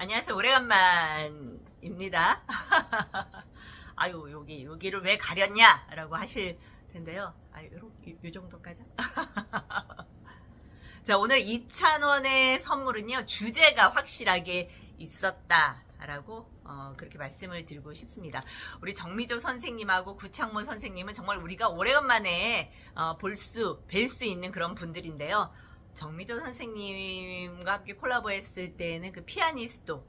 안녕하세요. 오래간만입니다. 아유, 여기, 여기를 왜 가렸냐? 라고 하실 텐데요. 아, 요, 요, 요 정도까지? 자, 오늘 이찬원의 선물은요, 주제가 확실하게 있었다. 라고, 어, 그렇게 말씀을 드리고 싶습니다. 우리 정미조 선생님하고 구창모 선생님은 정말 우리가 오래간만에, 어, 볼 수, 뵐 수 있는 그런 분들인데요. 정미조 선생님과 함께 콜라보했을 때는 그 피아니스트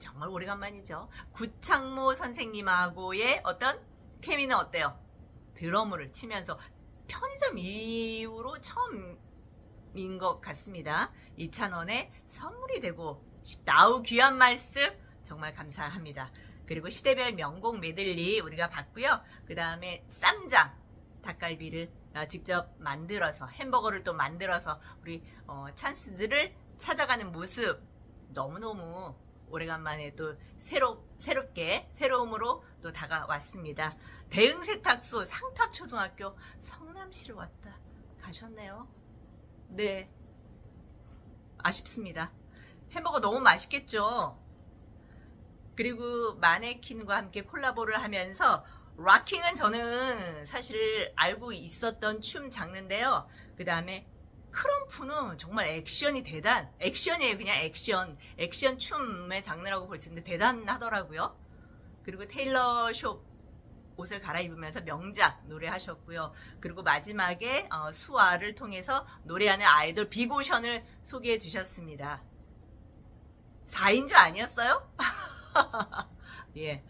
정말 오래간만이죠. 구창모 선생님하고의 어떤 케미는 어때요? 드러무를 치면서 편의점 이후로 처음인 것 같습니다. 이찬원의 선물이 되고. 아우 귀한 말씀 정말 감사합니다. 그리고 시대별 명곡 메들리 우리가 봤고요. 그 다음에 쌈장 닭갈비를 어, 직접 만들어서 햄버거를 또 만들어서 우리 어, 찬스들을 찾아가는 모습 너무너무 오래간만에 또 새로 새롭게 새로움으로 또 다가왔습니다. 대흥 세탁소 상탑 초등학교 성남시로 왔다 가셨네요. 네 아쉽습니다. 햄버거 너무 맛있겠죠. 그리고 마네킹과 함께 콜라보를 하면서 락킹은 저는 사실 알고 있었던 춤 장르인데요. 그 다음에 크럼프는 정말 액션이 대단, 액션이에요. 그냥 액션. 액션 춤의 장르라고 볼 수 있는데 대단하더라고요. 그리고 테일러 숍 옷을 갈아입으면서 명작 노래하셨고요. 그리고 마지막에 어, 수화를 통해서 노래하는 아이돌 비고션을 소개해 주셨습니다. 4인조 아니었어요? 예.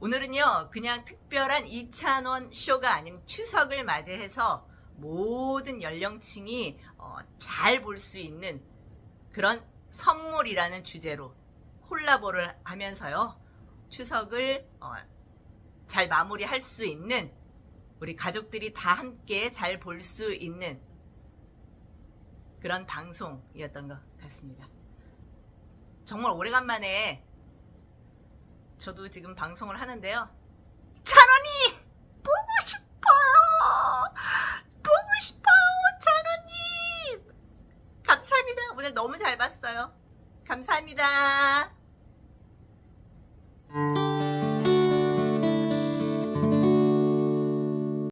오늘은요, 그냥 특별한 이찬원 쇼가 아닌 추석을 맞이해서 모든 연령층이 어, 잘 볼 수 있는 그런 선물이라는 주제로 콜라보를 하면서요, 추석을 어, 잘 마무리할 수 있는 우리 가족들이 다 함께 잘 볼 수 있는 그런 방송이었던 것 같습니다. 정말 오래간만에 저도 지금 방송을 하는데요. 찬원이 보고 싶어요. 보고 싶어요, 찬원님. 감사합니다. 오늘 너무 잘 봤어요. 감사합니다.